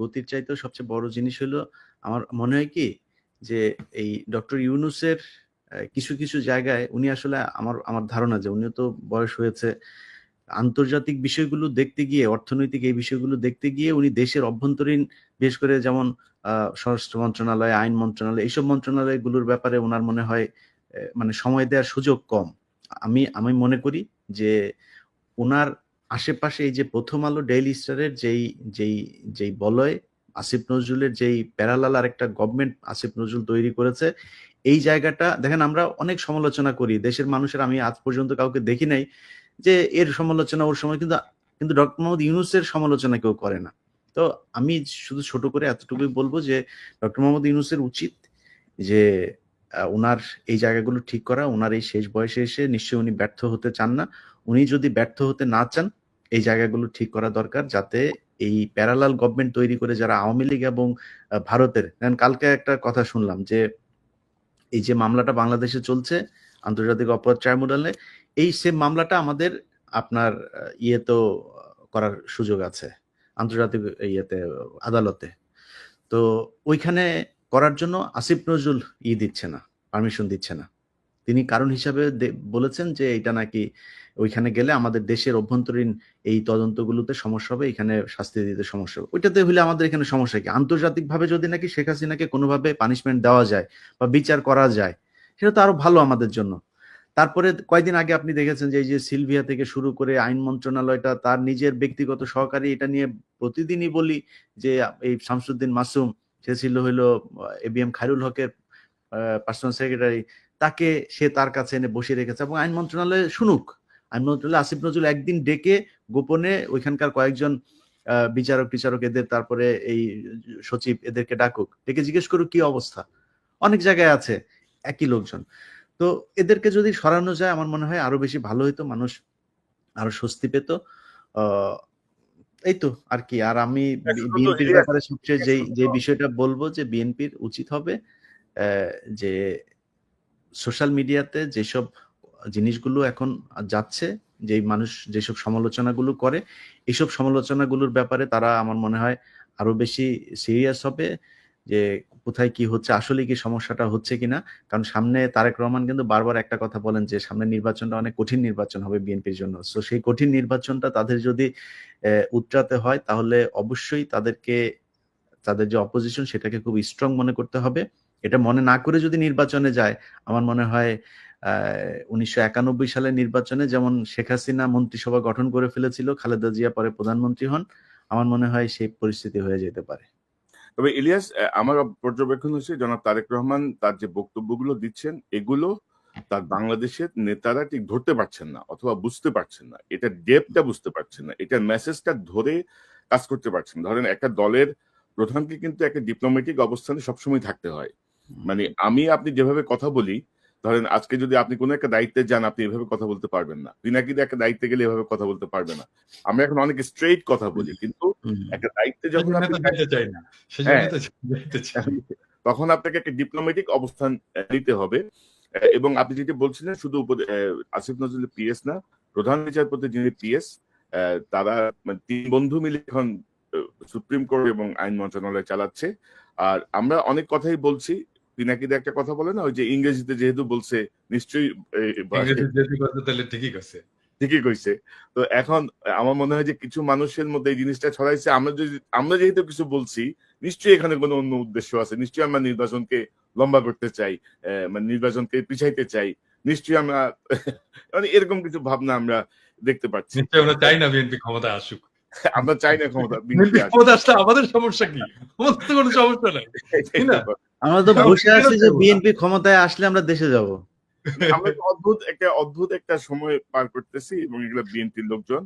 গতির চাইতেও সবচেয়ে বড় জিনিস হলো, আমার মনে হয় কি যে এই ডক্টর ইউনুসের কিছু কিছু জায়গায় উনি আসলে আমার আমার ধারণা যে উনিও তো বয়স হয়েছে, আন্তর্জাতিক বিষয়গুলো দেখতে গিয়ে, অর্থনৈতিক এই বিষয়গুলো দেখতে গিয়ে উনি দেশের অভ্যন্তরীণ, বিশেষ করে যেমন স্বরাষ্ট্র মন্ত্রণালয়, আইন মন্ত্রণালয়, এইসব মন্ত্রণালয়গুলোর ব্যাপারে ওনার মনে হয় মানে সময় দেওয়ার সুযোগ কম। আমি আমি মনে করি যে ওনার আশেপাশে এই যে প্রথম আলো ডেইলি স্টারের যেই যেই যেই বলয়, আসিফ নজরুলের যেই প্যারালাল আর একটা গভর্নমেন্ট আসিফ নজরুল তৈরি করেছে, এই জায়গাটা দেখেন আমরা অনেক সমালোচনা করি, দেশের মানুষের আমি আজ পর্যন্ত কাউকে দেখি নাই যে এর সমালোচনা ওর সময় কিন্তু কিন্তু ডক্টর মোহাম্মদ ইউনুসের সমালোচনা কেউ করে না। তো আমি শুধু ছোট করে এতটুকুই বলব যে ডক্টর মোহাম্মদ ইউনুসের উচিত যে ওনার এই জায়গাগুলো ঠিক করা ওনার এই শেষ বয়সে এসে নিশ্চয়ই উনি ব্যর্থ হতে চান না। উনি যদি ব্যর্থ হতে না চান, এই জায়গাগুলো ঠিক করা দরকার যাতে এই প্যারালাল গভর্নমেন্ট তৈরি করে যারা আওয়ামী লীগ এবং ভারতের কালকে একটা কথা শুনলাম যে, এই যে মামলাটা বাংলাদেশে চলছে, আন্তর্জাতিক অপরাধ ট্রাইব্যুনালে, এই সেম মামলাটা আমাদের আপনার ইয়ে তো করার সুযোগ আছে, আন্তর্জাতিক ইয়েতে, আদালতে। তো ওইখানে করার জন্য আসিফ নজরুল ই দিচ্ছে না পারমিশন দিচ্ছে না। তিনি কারণ হিসাবে বলেছেন যে এটা নাকি ওইখানে গেলে আমাদের দেশের অভ্যন্তরীণ এই তদন্তগুলোতে সমস্যা হবে, এখানে শাস্তি দিতে সমস্যা হবে। ওইটাতে হলে আমাদের এখানে সমস্যা কি? আন্তর্জাতিকভাবে যদি নাকি শেখ হাসিনাকে কোনোভাবে পানিশমেন্ট দেওয়া যায় বা বিচার করা যায়, সেটা তো আরও ভালো আমাদের জন্য। তারপরে কয়েকদিন আগে আপনি দেখেছেন যে এই যে সিলভিয়া থেকে শুরু করে আইন মন্ত্রণালয়টা, তার নিজের ব্যক্তিগত সহকারী এটা নিয়ে প্রতিদিনই বলি যে এই শামসুদ্দিন মাসুম সে ছিল হইল এ বি এম খায়রুল হকের পার্সোনাল সেক্রেটারি তাকে সে তার কাছে এনে বসিয়ে রেখেছে এবং আইন মন্ত্রণালয়ে শুনুক। আইন মন্ত্রণালয় আসিফ নজরুল একদিন ডেকে গোপনে ওইখানকার কয়েকজন বিচারক, টিচারক এদের তারপরে এই সচিব এদেরকে ডাকুক। ডেকে জিজ্ঞেস করুক কি অবস্থা। অনেক জায়গায় আছে, একই লোকজন। তো এদেরকে যদি সরানো যায়, আমার মনে হয় আরও বেশি ভালো হতো মানুষ আরও স্বস্তি পেত। এই তো আর কি আর আমি বিএনপির ব্যাপারে সবচেয়ে যে যে বিষয়টা বলব যে বিএনপির উচিত হবে যে সোশ্যাল মিডিয়াতে যেসব জিনিসগুলো এখন যাচ্ছে যে মানুষ যেসব সমালোচনাগুলো করে এইসব সমালোচনাগুলোর ব্যাপারে তারা আমার মনে হয় আরও বেশি সিরিয়াস হবে। যে কোথায় কি হচ্ছে আসলে কি সমস্যাটা হচ্ছে কিনা? কারণ সামনে তারেক রহমান কিন্তু বারবার একটা কথা বলেন যে, সামনে নির্বাচনটা অনেক কঠিন নির্বাচন হবে বিএনপির জন্য। সো সেই কঠিন নির্বাচনটা তাদের যদি উতরাতে হয়, তাহলে অবশ্যই তাদেরকে, তাদের যে অপোজিশন সেটাকে খুব স্ট্রং মনে করতে হবে। এটা মনে না করে যদি নির্বাচনে যায়, আমার মনে হয় উনিশশো একানব্বই সালের নির্বাচনে যেমন শেখ হাসিনা মন্ত্রিসভা গঠন করে ফেলেছিল, খালেদা জিয়া পরে প্রধানমন্ত্রী হন, আমার মনে হয় সেই পরিস্থিতি হয়ে যেতে পারে। তবে ইলিয়াস আমার পর্যবেক্ষণ হচ্ছে জনাব তারেক রহমান তার যে বক্তব্যগুলো দিচ্ছেন এগুলো তার বাংলাদেশের নেতারা ঠিক ধরতে পারছেন না অথবা বুঝতে পারছেন না। এটা ডেপটা বুঝতে পারছেন না। এটার মেসেজটা ধরে কাজ করতে পারছেন ধরেন একটা দলের প্রধানকে কিন্তু একটা ডিপ্লোম্যাটিক অবস্থানে সবসময় থাকতে হয়। মানে আমি আপনি যেভাবে কথা বলি ধরেন আজকে যদি আপনি কোনো একটা দায়িত্বে যান আপনি এভাবে কথা বলতে পারবেন না। পিনাকিতে একটা দায়িত্বে গেলে এভাবে কথা বলতে পারবে না। আমরা এখন অনেক স্ট্রেইট কথা বলি কিন্তু একটা দায়িত্বে যখন। তখন আপনাকে একটা ডিপ্লোম্যাটিক অবস্থান নিতে হবে। এবং আপনি যেটা বলছিলেন শুধু আসিফ নজরুল পিএস না প্রধান বিচারপতি যিনি পিএস তারা মানে তিন বন্ধু মিলে এখন সুপ্রিম কোর্ট এবং আইন মন্ত্রণালয় চালাচ্ছে। আর আমরা অনেক কথাই বলছি পিনাকিদা একটা কথা বলে না? ওই যে ইংরেজিতে যেহেতু বলছে নিশ্চয়ই ঠিকই করছে ঠিকই কইছে। তো এখন আমার মনে হয় যে কিছু মানুষের মধ্যে এই জিনিসটা ছড়াইছে। আমরা যদি আমরা যেহেতু কিছু বলছি নিশ্চয়ই এখানে কোনো অন্য উদ্দেশ্য আছে। নিশ্চয়ই আমরা নির্বাচনকে লম্বা করতে চাই মানে নির্বাচনকে পিছাইতে চাই। নিশ্চয়ই আমরা মানে এরকম কিছু ভাবনা আমরা দেখতে পাচ্ছি। নিশ্চয়ই আমরা চাই না বিএনপি ক্ষমতায় আসুক। আমরা চাই না ক্ষমতা ক্ষমতা আসলে আমাদের সমস্যা কি? আমাদের তো কোনো সমস্যা নাই। আমরা তো বসে আছি যে। বিএনপি ক্ষমতায় আসলে আমরা দেশে যাব আমরা অদ্ভুত একটা অদ্ভুত একটা সময় পার করতেছি এবং এগুলো বিএনপির লোকজন